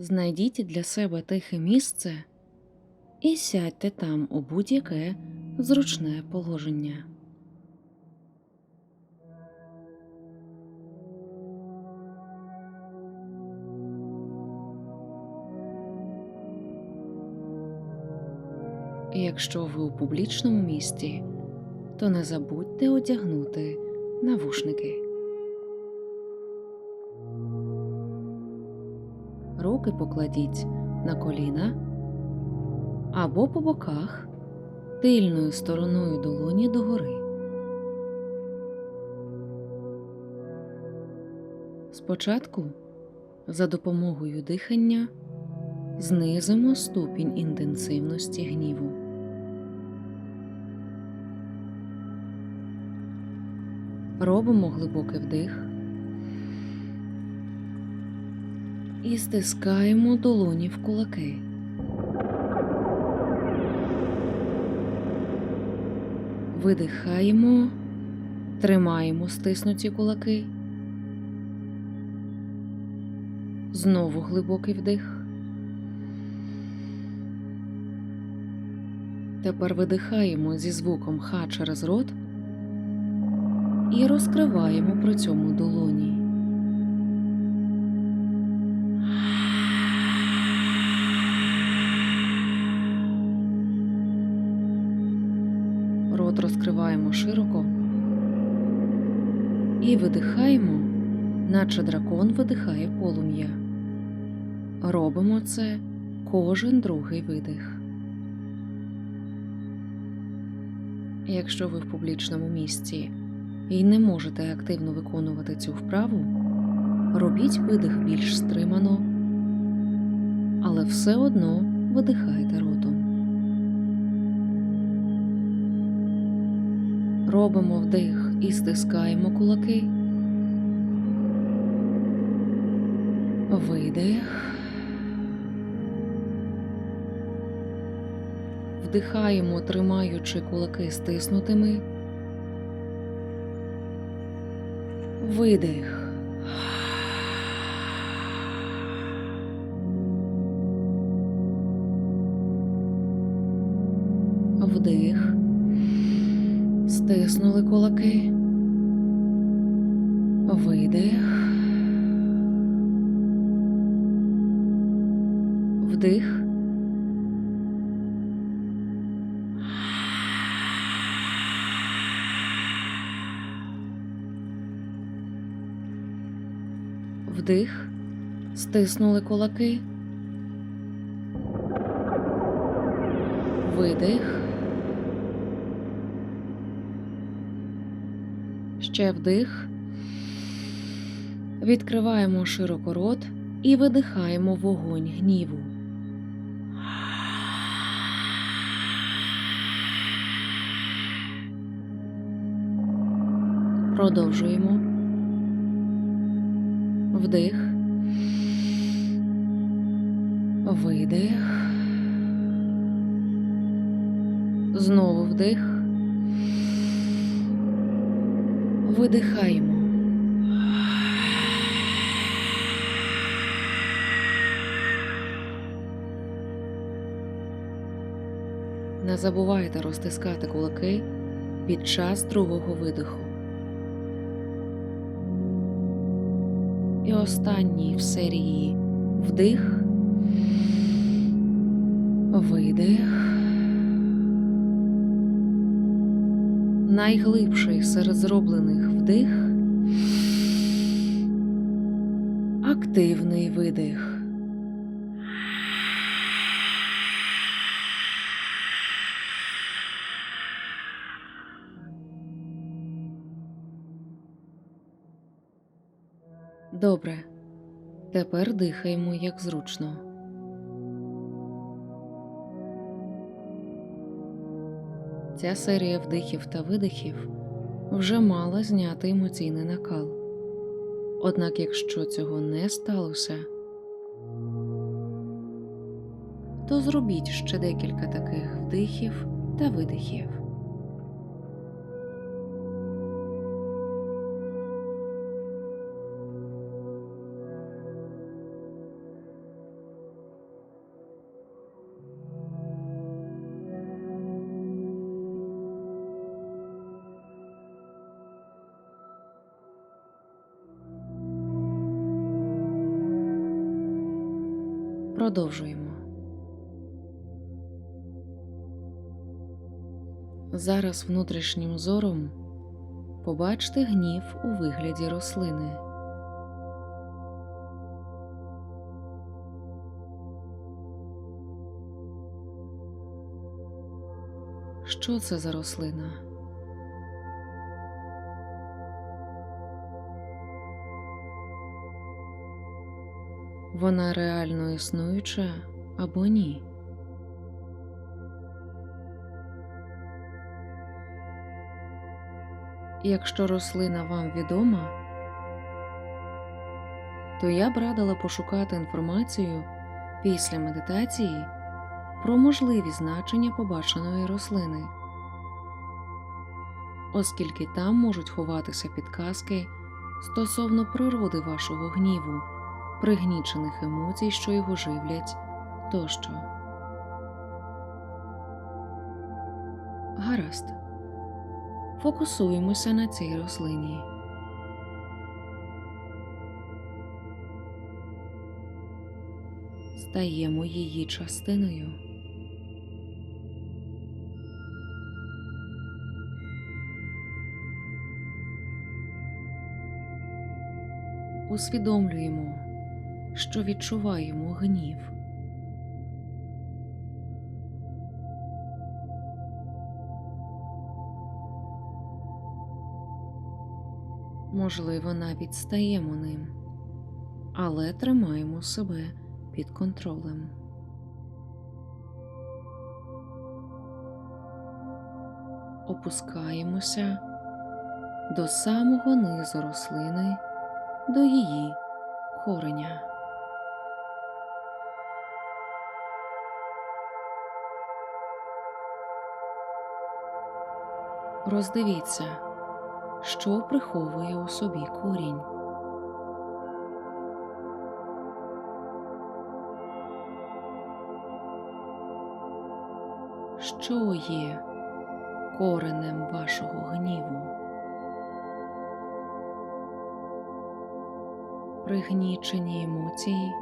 Знайдіть для себе тихе місце і сядьте там у будь-яке зручне положення. Якщо ви у публічному місті, то не забудьте одягнути навушники. Руки покладіть на коліна або по боках тильною стороною долоні догори. Спочатку за допомогою дихання знизимо ступінь інтенсивності гніву. Робимо глибокий вдих і стискаємо долоні в кулаки. Видихаємо, тримаємо стиснуті кулаки. Знову глибокий вдих. Тепер видихаємо зі звуком ха через рот і розкриваємо при цьому долоні. Наче дракон видихає полум'я. Робимо це кожен другий видих. Якщо ви в публічному місці і не можете активно виконувати цю вправу, робіть видих більш стримано, але все одно видихайте ротом. Робимо вдих і стискаємо кулаки. Видих. Вдихаємо, тримаючи кулаки стиснутими. Видих. Вдих. Стиснули кулаки. Вдих. Вдих. Стиснули кулаки. Видих. Ще вдих. Відкриваємо широко рот і видихаємо вогонь гніву. Продовжуємо. Вдих. Видих. Знову вдих. Видихаємо. Не забувайте розтискати кулаки під час другого видиху. І останній в серії вдих, видих. Найглибший серед зроблених вдих, активний видих. Добре. Тепер дихаємо як зручно. Ця серія вдихів та видихів вже мала зняти емоційний накал. Однак, якщо цього не сталося, то зробіть ще декілька таких вдихів та видихів. Продовжуємо. Зараз внутрішнім зором побачте гнів у вигляді рослини. Що це за рослина? Вона реально існуюча або ні? Якщо рослина вам відома, то я б радила пошукати інформацію після медитації про можливі значення побаченої рослини, оскільки там можуть ховатися підказки стосовно природи вашого гніву, пригнічених емоцій, що його живлять тощо. Гаразд. Фокусуємося на цій рослині. Стаємо її частиною. Усвідомлюємо, що відчуваємо гнів. Можливо, навіть стаємо ним, але тримаємо себе під контролем. Опускаємося до самого низу рослини, до її кореня. Роздивіться що приховує у собі корінь. Що є коренем вашого гніву? Пригнічені емоції,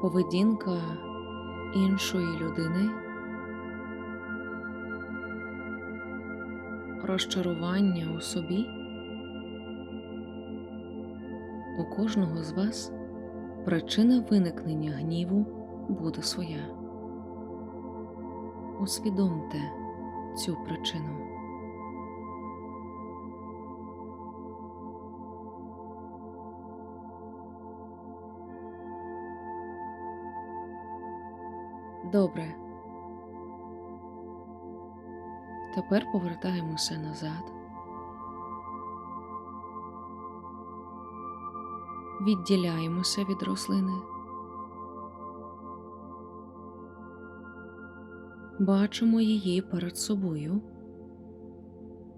поведінка іншої людини. розчарування у собі. У кожного з вас причина виникнення гніву буде своя. Усвідомте цю причину. Добре. Тепер повертаємося назад. Відділяємося від рослини. Бачимо її перед собою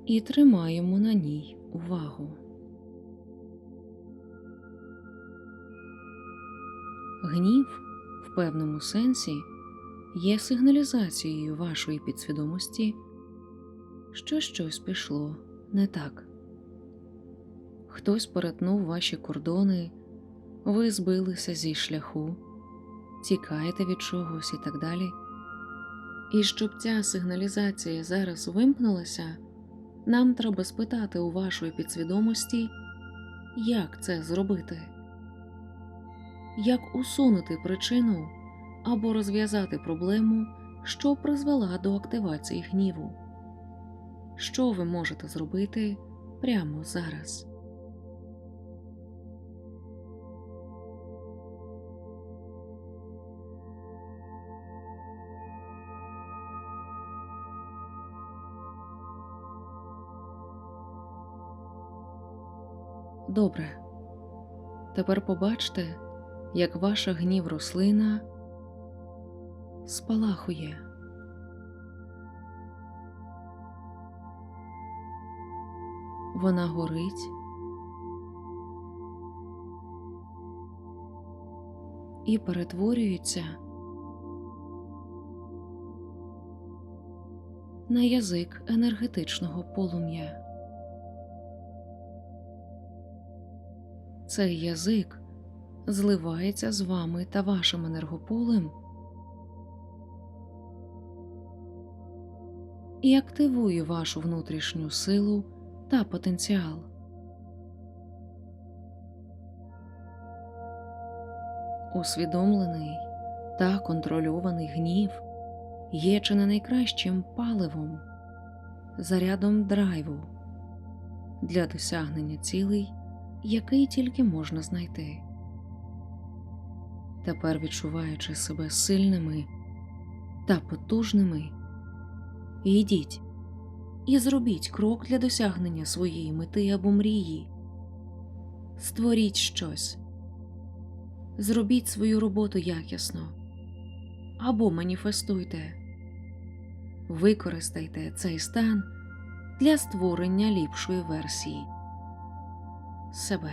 і тримаємо на ній увагу. Гнів в певному сенсі є сигналізацією вашої підсвідомості що щось пішло не так. Хтось перетнув ваші кордони, ви збилися зі шляху, тікаєте від чогось і так далі. І щоб ця сигналізація зараз вимкнулася, нам треба спитати у вашої підсвідомості, як це зробити, як усунути причину або розв'язати проблему, що призвела до активації гніву що ви можете зробити прямо зараз. Добре. Тепер побачте, як ваша гнів рослина спалахує. вона горить. І перетворюється на язик енергетичного полум'я. цей язик зливається з вами та вашим енергополем і активує вашу внутрішню силу та потенціал. Усвідомлений та контрольований гнів є чи не найкращим паливом, зарядом драйву для досягнення цілей, який тільки можна знайти. Тепер відчуваючи себе сильними та потужними, йдіть і зробіть крок для досягнення своєї мети або мрії. Створіть щось, зробіть свою роботу якісно або маніфестуйте, використайте цей стан для створення ліпшої версії себе.